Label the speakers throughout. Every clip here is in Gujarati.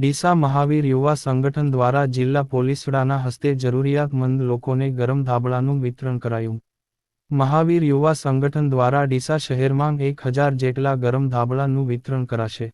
Speaker 1: ડીસા મહાવીર યુવા સંગઠન દ્વારા જિલ્લા પોલીસ વડાના હસ્તે જરૂરિયાતમંદ લોકોને ગરમ ધાબળાનું વિતરણ કરાયું. મહાવીર યુવા સંગઠન દ્વારા ડીસા શહેરમાં એક હજાર જેટલા ગરમ ધાબળાનું વિતરણ કરાશે.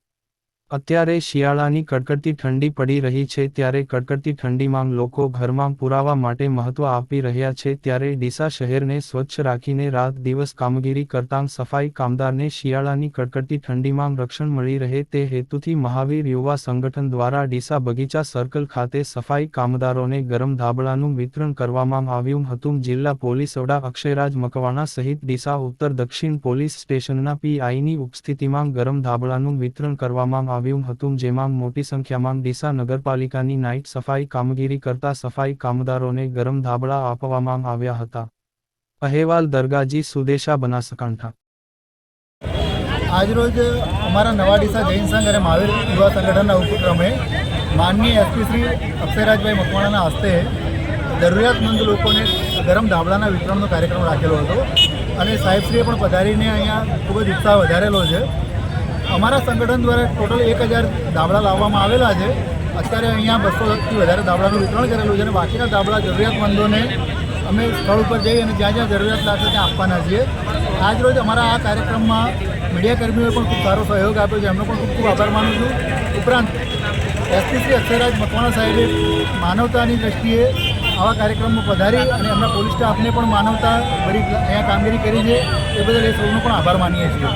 Speaker 1: અત્યારે શિયાળાની કડકડતી ઠંડી પડી રહી છે ત્યારે કડકડતી ઠંડીમાં લોકો ઘરમાં પુરાવા માટે મહત્વ આપી રહ્યા છે ત્યારે ડીસા શહેરને સ્વચ્છ રાખીને રાત દિવસ કામગીરી કરતાં સફાઈ કામદારને શિયાળાની કડકડતી ઠંડીમાં રક્ષણ મળી રહે તે હેતુથી મહાવીર યુવા સંગઠન દ્વારા ડીસા બગીચા સર્કલ ખાતે સફાઈ કામદારોને ગરમ ધાબળાનું વિતરણ કરવામાં આવ્યું હતું. જિલ્લા પોલીસ વડા અક્ષયરાજ મકવાણા સહિત ડીસા ઉત્તર દક્ષિણ પોલીસ સ્ટેશનના પીઆઈની ઉપસ્થિતિમાં ગરમ ધાબળાનું વિતરણ કરવામાં આવ્યું હતું જેમાં મોટી સંખ્યામાં ડીસા નગરપાલિકાની નાઇટ સફાઈ કામગીરી કરતા સફાઈ કામદારોને ગરમ ધાબળા આપવામાં આવ્યા હતા. અહેવાલ દરગાજી સુદેશા બનાસકાંઠા.
Speaker 2: આજરોજ અમારા નવા ડીસા જૈન સંઘ અને મહાવીર યુવા સંગઠનના ઉપક્રમે માનનીય એસપી શ્રી અક્ષયરાજભાઈ મકવાણાના હસ્તે જરૂરિયાતમંદ લોકોને ગરમ ધાબળાના વિતરણનો કાર્યક્રમ રાખેલો હતો. અને સાહેબશ્રીએ પણ પધારીને અહીંયા ખૂબ જ ઉત્સાહ વધારેલો છે. અમારા સંગઠન દ્વારા ટોટલ એક હજાર ધાબળા લાવવામાં આવેલા છે. અત્યારે અહીંયા બસોથી વધારે ધાબળાનું વિતરણ કરેલું છે અને બાકીના ધાબળા જરૂરિયાતમંદોને અમે સ્થળ ઉપર જઈ અને જ્યાં જ્યાં જરૂરિયાત લાગશે ત્યાં આપવાના છીએ. આજરોજ અમારા આ કાર્યક્રમમાં મીડિયાકર્મીઓએ પણ ખૂબ સારો સહયોગ આપ્યો છે. એમનો પણ ખૂબ ખૂબ આભાર માનું છું. ઉપરાંત, એસપી શ્રી અક્ષયરાજ મકવાણા સાહેબે માનવતાની દ્રષ્ટિએ આવા કાર્યક્રમમાં પધારી અને એમના પોલીસ સ્ટાફને પણ માનવતા ભરી અહીંયા કામગીરી કરી છે. એ બદલ એ સૌનો પણ આભાર માનીએ છીએ.